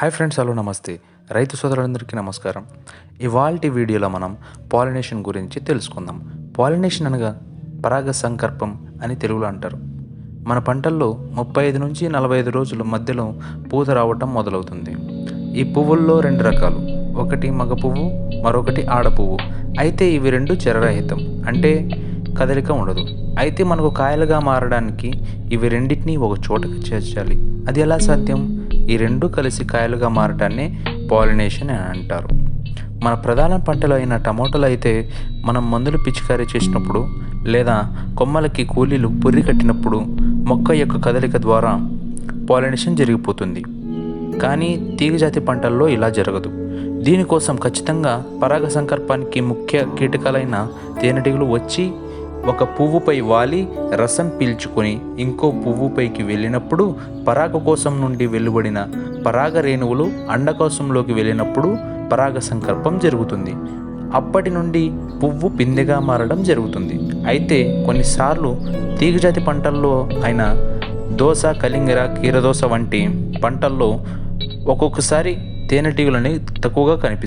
Hi friends hello నమస్తే. రైతు సోదరులందరికీ నమస్కారం. ఇవాల్టి వీడియోలో మనం పాలినేషన్ గురించి తెలుసుకుందాం. పాలినేషన్ అనగా పరాగ సంకర్పం అని తెలుగులో అంటారు. మన పంటల్లో ముప్పై ఐదు నుంచి నలభై ఐదు రోజుల మధ్యలో పూత రావటం మొదలవుతుంది. ఈ పువ్వుల్లో రెండు రకాలు ఒకటి మగ పువ్వు మరొకటి ఆడ పువ్వు. అయితే ఇవి రెండు చెరరహితం అంటే కదలిక ఉండదు. అయితే మనకు కాయలుగా మారడానికి ఇవి రెండింటినీ ఒక చోటకి చేర్చాలి. అది ఎలా సాధ్యం? ఈ రెండు కలిసి కాయలుగా మారటాన్ని పాలినేషన్ అని అంటారు. మన ప్రధాన పంటలు అయిన టమోటాలు అయితే మనం మందులు పిచికారీ చేసినప్పుడు లేదా కొమ్మలకి కూలీలు పుర్రి కట్టినప్పుడు మొక్క యొక్క కదలిక ద్వారా పాలినేషన్ జరిగిపోతుంది. కానీ తీగజాతి పంటల్లో ఇలా జరగదు. దీనికోసం ఖచ్చితంగా పరాగ సంకల్పానికి ముఖ్య కీటకాలైన తేనెటీగలు వచ్చి ఒక పువ్వుపై వాలి రసం పీల్చుకొని ఇంకో పువ్వుపైకి వెళ్ళినప్పుడు పరాగ కోసం నుండి వెలువడిన పరాగ రేణువులు అండకోశంలోకి వెళ్ళినప్పుడు పరాగ సంకల్పం జరుగుతుంది. అప్పటి నుండి పువ్వు పిందెగా మారడం జరుగుతుంది. అయితే కొన్నిసార్లు తీగజాతి పంటల్లో అయిన దోశ కలింగర కీరదోస వంటి పంటల్లో ఒక్కొక్కసారి తేనెటీగలని తక్కువగా కనిపిస్తాయి.